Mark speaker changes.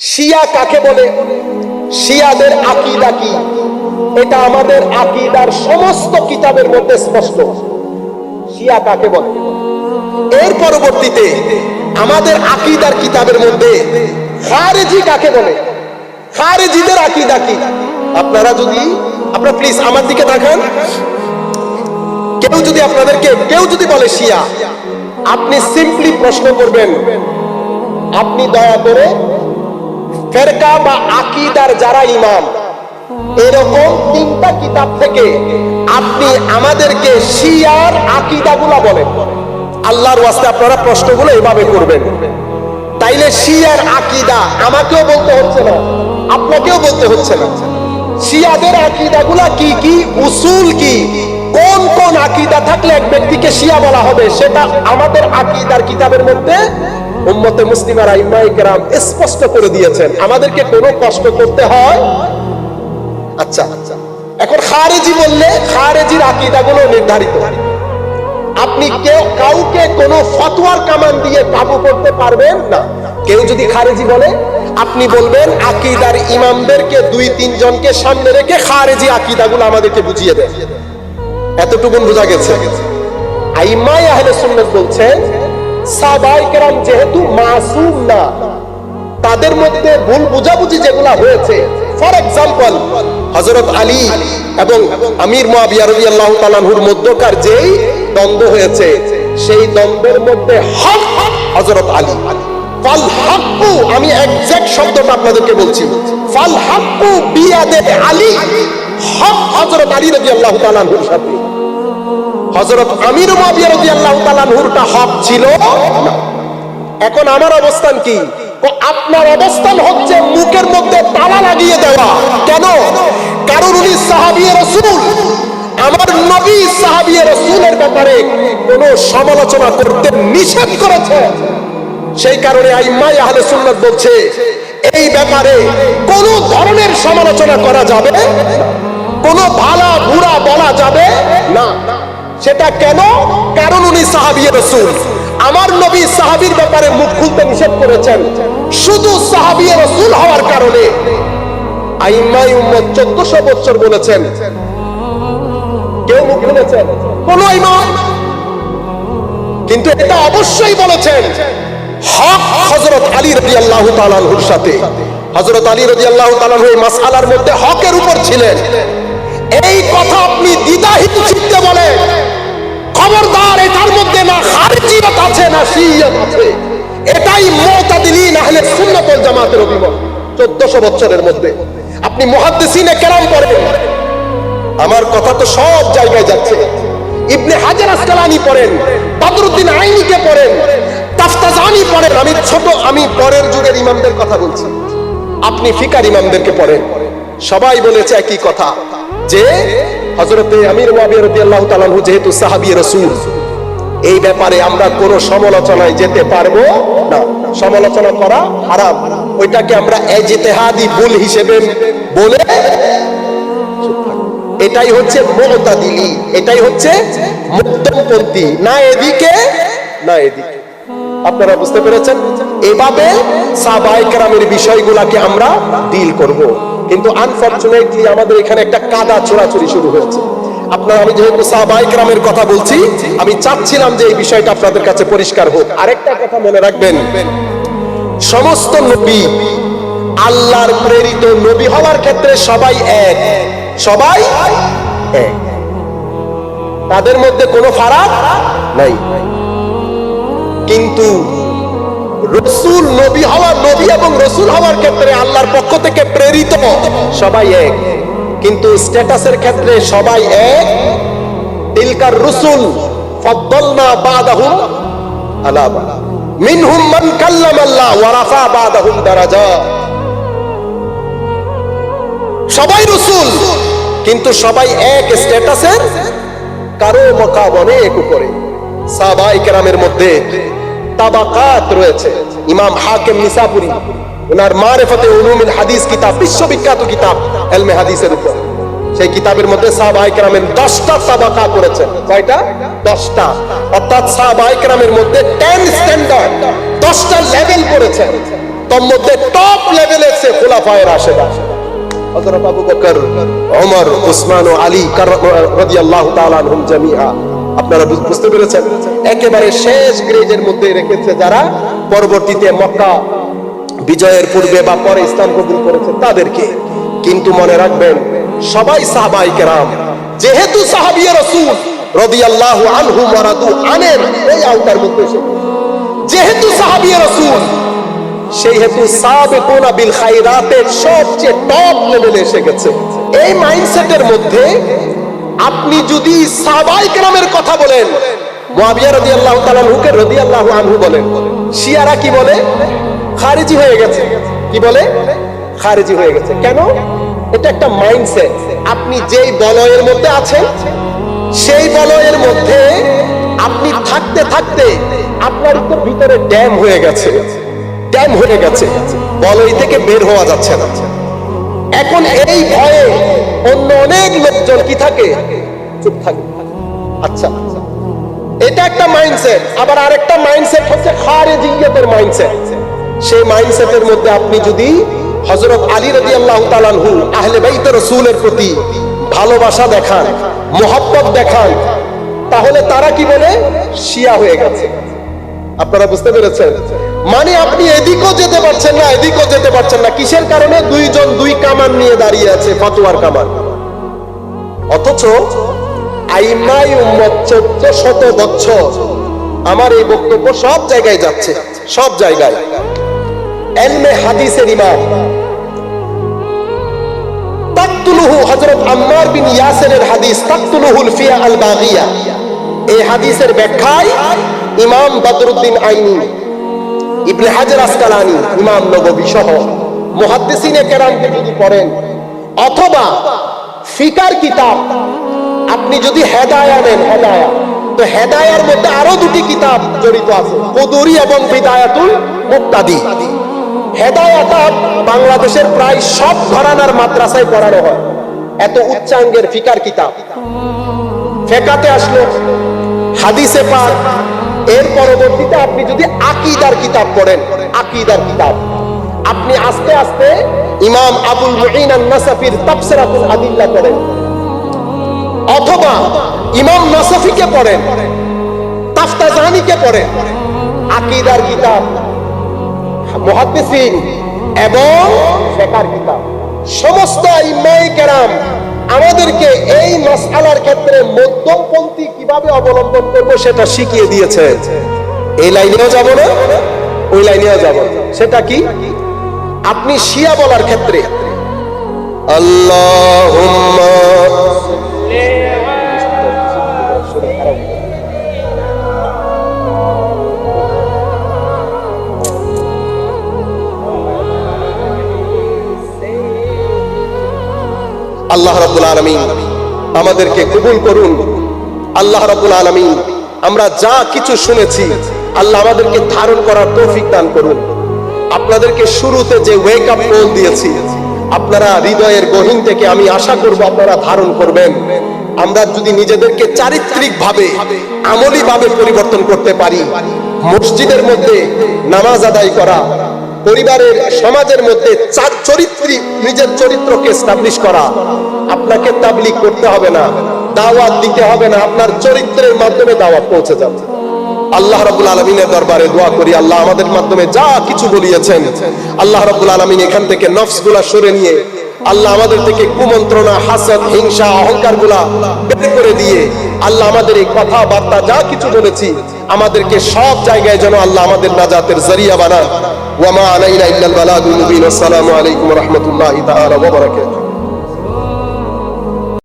Speaker 1: শিয়া কাকে বলে? শিয়াদের আকিদা কি? এটা আমাদের আকিদার সমস্ত কিতাবের মধ্যে স্পষ্ট। শিয়া কাকে বলে? এর পরবর্তীতে আমাদের আকিদার কিতাবের মধ্যে খারেজি কাকে বলে? খারেজিদের আকিদা কি? আপনারা যদি, আপনারা প্লিজ আমার দিকে তাকান। কেউ যদি আপনাদেরকে, কেউ যদি বলে শিয়া, আপনি সিম্পলি প্রশ্ন করবেন, আপনি দয়া করে ফেরকা বা আকিদার যারা ইমাম, এরকম তিনটা কিতাব থেকে আপনি আমাদেরকে শিয়ার আকিদাগুলা বলেন। আল্লাহর ওয়াস্তে আপনারা প্রশ্নগুলো এভাবে করবেন। তাইলে শিয়ার আকিদা আমাকেও বলতে হচ্ছে না, আপনাকেও বলতে হচ্ছে না। শিয়াদের আকিদাগুলা কি কি, উসুল কি, কোন কোন আকিদা থাকলে এক ব্যক্তিকে শিয়া বলা হবে, সেটা আমাদের আকিদার কিতাবের মধ্যে উম্মতে মুসলিমারা ইমাই কেরাম স্পষ্ট করে দিয়েছেন, আমাদেরকে কোনো কষ্ট করতে হয়? আচ্ছা এখন খারেজি বললে খারেজির আকিদাগুলো নির্ধারিত। আপনি কেউ কাউকে কোনো ফতোয়ার কামান দিয়ে কাবু করতে পারবেন না। কেউ যদি খারেজি বলে, আপনি বলবেন আকিদার ইমামদেরকে দুই, তিন জনকে সামনে রেখে খারেজি আকিদাগুলো আমাদেরকে বুঝিয়ে দেন। এতটুকুন বোঝা গেছে। আইমাই আহলে সুন্নাত বলছেন কেরাম যেহেতু মাসুম না, তাদের মধ্যে ভুল বুঝাবুঝি যেগুলা হয়েছে ফর এক্সাম্পল হযরত আলী এবং আমির মুয়াবিয়া রাদিয়াল্লাহু তাআলাহুর মধ্যকার যেই দ্বন্দ্ব হয়েছে, সেই দ্বন্দ্বের মধ্যে হক হযরত আলী। ফাল হাক্কু, আমি এক্সাক্ট শব্দটা আপনাদেরকে বলছি। ফাল হাক্কু বিয়াদে আলী, হক হযরত আলী রাদিয়াল্লাহু তাআলাহুর সাথে। হযরত আমির তাআলাহুরটা হক ছিল? এখন আমার অবস্থান কি? আপনার অবস্থান হচ্ছে মুখের মধ্যে তালা লাগিয়ে দেওয়া। কেন? কারণ উনি সাহাবিয়ে রসুল। আমার নবী সাহাবিয়ে রসুলের ব্যাপারে কোন সমালোচনা করতে নিষেধ করেছে। সেই কারণে আইমাই আহলে সুন্নাত বলছে, এই ব্যাপারে কোন ধরনের সমালোচনা করা যাবে। কোনো ভালা বুড়া বলা যাবে না। সেটা কেন? কারণ উনি সাহাবিয়ে রসুল। আমার নবী সাহাবীর ব্যাপারে মুখ খুলতে নিষেধ করেছেন। শুধু সাহাবিয়ে রসুল হওয়ার কারণে। আইমাই উম্মত চোদ্দশো বছর বলেছেন। কেউ মুখ খুলেছেন কোন ইমাম? কিন্তু এটা অবশ্যই বলেছেন। হক হযরত আলী রাদিয়াল্লাহু তাআলার সাথে। হযরত আলী রাদিয়াল্লাহু তাআলা এই মাসআলার মধ্যে হকের উপর ছিলেন। এই কথা আপনি দ্বিধাহীন চিত্তে বলেন খবরদার এটার মধ্যে না খারিজিয়ত আছে, না শিয়ত আছে। এটাই মুতাদিলিন আহলে সুন্নাত ওয়াল জামাতের অভিমত 1400 বছরের মধ্যে। আপনি মুহাদ্দিসিনে কেরাম পড়েন। আমার কথা তো সব জায়গায় যাচ্ছে। ইবনে হাজার আসকালানি পড়েন, বদরুদ্দিন আইনিকে পড়েন, তাফতাজানি পড়েন। আমি ছোট, আমি পরের যুগের ইমামদের কথা বলছি। আপনি ফিকার ইমামদেরকে পড়েন। সবাই বলেছে একই কথা। যে হযরতে আমির মুয়াবিয়া রাদিয়াল্লাহু তাআলা আনহু যেহেতু সাহাবী রাসূল, এই ব্যাপারে আমরা কোনো সমালোচনায় যেতে পারব না। সমালোচনা করা হারাম। ওইটাকে আমরা এজতেহাদি ভুল হিসেবে বলে এটাই হচ্ছে মুতাদিলি, এটাই হচ্ছে মধ্যমপন্থী না এদিকে না এদিকে। আপনারা বুঝতে পেরেছেন? এভাবে সাহাবাইকরামের বিষয়গুলাকে আমরা ডিল করব। কিন্তু আনফরচুনেটলি আমাদের এখানে একটা কাদা ছোড়াছুরি শুরু হয়েছে। আপনার আমি যেহেতু সাহাবাইকরামের কথা বলছি, আমি চাচ্ছিলাম যে এই বিষয়টা আপনাদের কাছে পরিষ্কার হোক। আরেকটা কথা মনে রাখবেন, সমস্ত নবী আল্লাহর প্রেরিত নবী হওয়ার ক্ষেত্রে সবাই এক। সবাই এক। তাদের মধ্যে কোনো ফারাক নাই। কিন্তু রসুল নবী হওয়ার নবী এবং রসুল হওয়ার ক্ষেত্রে আল্লাহর পক্ষ থেকে প্রেরিত সবাই এক। কিন্তু স্ট্যাটাসের ক্ষেত্রে সবাই এক। তিলকার রসুল, ফদ্দলনা বাদাহুম আলা বাদ। মিনহুম মান কাল্লাম আল্লাহ ওয়া রাফা বাদাহুম দারাজাত সবাই রসুল, কিন্তু সবাই এক স্ট্যাটাসের কারও মকাম অনেক উপরে। সাহাবাই কেরামের মধ্যে তাবাকাত রয়েছে। ইমাম হাকিম নিসাপুরি ওনার মারেফতে উলুমিল হাদিস কিতাব, বিশ্ববিখ্যাত কিতাব, এলমে হাদিসের উপর। সেই কিতাবের মধ্যে সাহাবাই কেরামের দশটা তাবাকা করেছেন কয়টা? দশটা। অর্থাৎ সাহাবাই কেরামের মধ্যে টেন স্ট্যান্ডার্ড দশটা লেভেল করেছেন মধ্যে টপ লেভেলের সে খোলাফায়ের আশেদা হযরত আবু বকর ওমর উসমান ও আলী রাদিয়াল্লাহু তাআলা আনহুম জামিআ। আপনারা বুঝতে পেরেছেন? একেবারে শেষ গ্রেডের মধ্যে রেখেছে যারা, পরবর্তীতে মক্কা বিজয়ের পূর্বে বা পরে ইসলাম কবুল করেছে তাদেরকে। কিন্তু মনে রাখবেন, সবাই সাহাবাই কেরাম, যেহেতু সাহাবিয়া রসুল রদিয়াল্লাহু আনহু মারাদু আনের এই আওতার মধ্যে যেহেতু সাহাবিয়া রসুল সেই হেতু সাবেকুনা বিল খাইরাতের সবচেয়ে টপ লেভেলে এসে গেছে। এই মাইন্ডসেটের মধ্যে আপনি যদি সাহাবাই কেরামের কথা বলেন মুয়াবিয়া রাদিয়াল্লাহু তাআলা আনহুকে রাদিয়াল্লাহু আনহু বলেন। শিয়ারা কি বলে? খারিজি হয়ে গেছে। কি বলে? খারিজি হয়ে গেছে। কেন? এটা একটা মাইন্ডসেট। আপনি যেই বলয়ের মধ্যে আছেন, সেই বলয়ের মধ্যে আপনি থাকতে থাকতে আপনার তো ভিতরে ড্যাম হয়ে গেছে। ড্যাম হয়ে গেছে। বলয় থেকে বের হওয়া যাচ্ছে না। এখন এই ভয়ে অন্য অনেক লোকজন কি থাকে? চুপ থাকে। আচ্ছা এটা একটা মাইন্ডসেট আবার আরেকটা মাইন্ডসেট হচ্ছে খারেজিয়তের মাইন্ডসেট সেই মাইন্ডসেটের মধ্যে আপনি যদি হযরত আলী রাদিয়াল্লাহু তাআলা আনহু, আহলে বাইত রাসূলের প্রতি ভালোবাসা দেখান, মোহাব্বত দেখান, তাহলে তারা কি বলে? শিয়া হয়ে গেছে। আপনারা বুঝতে পেরেছেন? মানে আপনি এদিকও যেতে পারছেন না, এদিকও যেতে পারছেন না। কিসের কারণে? দুইজন দুই কামান নিয়ে দাঁড়িয়ে আছে, ফতোয়ার কামান। অথচ আইমাই উম্মত চোদ্দ শত বছর আমার এই বক্তব্য সব জায়গায় যাচ্ছে, সব জায়গায়। এলমে হাদিসের ইমাম। তাকতুলুহু হযরত আম্মার বিন ইয়াসিরের হাদিস, তাকতুলুহুল ফিয়া আল বাগিয়া। এই হাদিসের ব্যাখ্যায় ইমাম বদরুদ্দিন আইনি ইবনে হাজার আসকালানি, ইমাম নববী সহ মুহাদ্দিসিনে কেরামকে যদি পড়েন, অথবা ফিকার কিতাব, আপনি যদি হেদায়া নেন, হেদায়া, তো হেদায়ার মধ্যে আরও দুটি কিতাব জড়িত আছে, কদুরি এবং বিদায়াতুল মুক্তাদি। হেদায়াটা বাংলাদেশের প্রায় সব ঘরানার মাদ্রাসায় পড়ানো হয়। এত উচ্চাঙ্গের ফিকার কিতাব। ফেকাতে আসলো, হাদিসে পাক এর পরবর্তীতে আপনি যদি আকিদার কিতাব পড়েন, আকিদার কিতাব। আপনি আস্তে আস্তে ইমাম আবুল মুঈন আন-নাসাফির তাফসিরাতুল আদিল্লা পড়েন। অথবা ইমাম নাসাফিকে পড়েন, তাফতাজানিকে পড়েন। আকিদার কিতাব, মুহাদ্দিসিন এবং ফিকার কিতাব। সমস্ত কেরাম আমাদেরকে এই মাসআলার ক্ষেত্রে মধ্যমপন্থী কীভাবে অবলম্বন করব সেটা শিখিয়ে দিয়েছে। এই লাইনেও যাব না, ওই লাইনেও যাব সেটা কি? আপনি শিয়া বলার ক্ষেত্রে। আল্লাহুম্মা আল্লাহ রাব্বুল আলামিন আমাদেরকে কবুল করুন। আল্লাহ রাব্বুল আলামিন, আমরা যা কিছু শুনেছি, আল্লাহ আমাদেরকে ধারণ করার তৌফিক দান করুন। আপনাদেরকে শুরুতে যে ওয়েক আপ কল দিয়েছি, আপনারা হৃদয়ের গহীন থেকে আমি আশা করব আপনারা ধারণ করবেন। আমরা যদি নিজেদেরকে চারিত্রিক ভাবে আমলি ভাবে পরিবর্তন করতে পারি, মসজিদের মধ্যে নামাজ আদায় করা পরিবারের, সমাজের মধ্যে চার চরিত্রী নিজের চরিত্রকে স্টাবলিশ করা। আপনাকে তাবলিক করতে হবে না, দাওয়াত দিতে হবে না, আপনার চরিত্রের মাধ্যমে দাওয়াত পৌঁছে যাবে। আল্লাহ রাব্বুল আলামিনের দরবারে দোয়া করি, আল্লাহ আমাদের মাধ্যমে যা কিছু বলিয়েছেন, আল্লাহ রাব্বুল আলামিন এখান থেকে নফসগুলা সরে নিয়ে, আল্লাহ আমাদের থেকে কুমন্ত্রণা, হাসদ, হিংসা অহংকারগুলা করে দিয়ে, আল্লাহ আমাদের এই কথাবার্তা যা কিছু বলেছি আমাদেরকে সব জায়গায় যেন আল্লাহ আমাদের নাজাতের জরিয়া বানান। ওয়ামা আলাইনা ইল্লাল বালাগুল মুবিন। আসসালামু আলাইকুম ওয়া রাহমাতুল্লাহি তাআলা ওয়া বারাকাতুহু।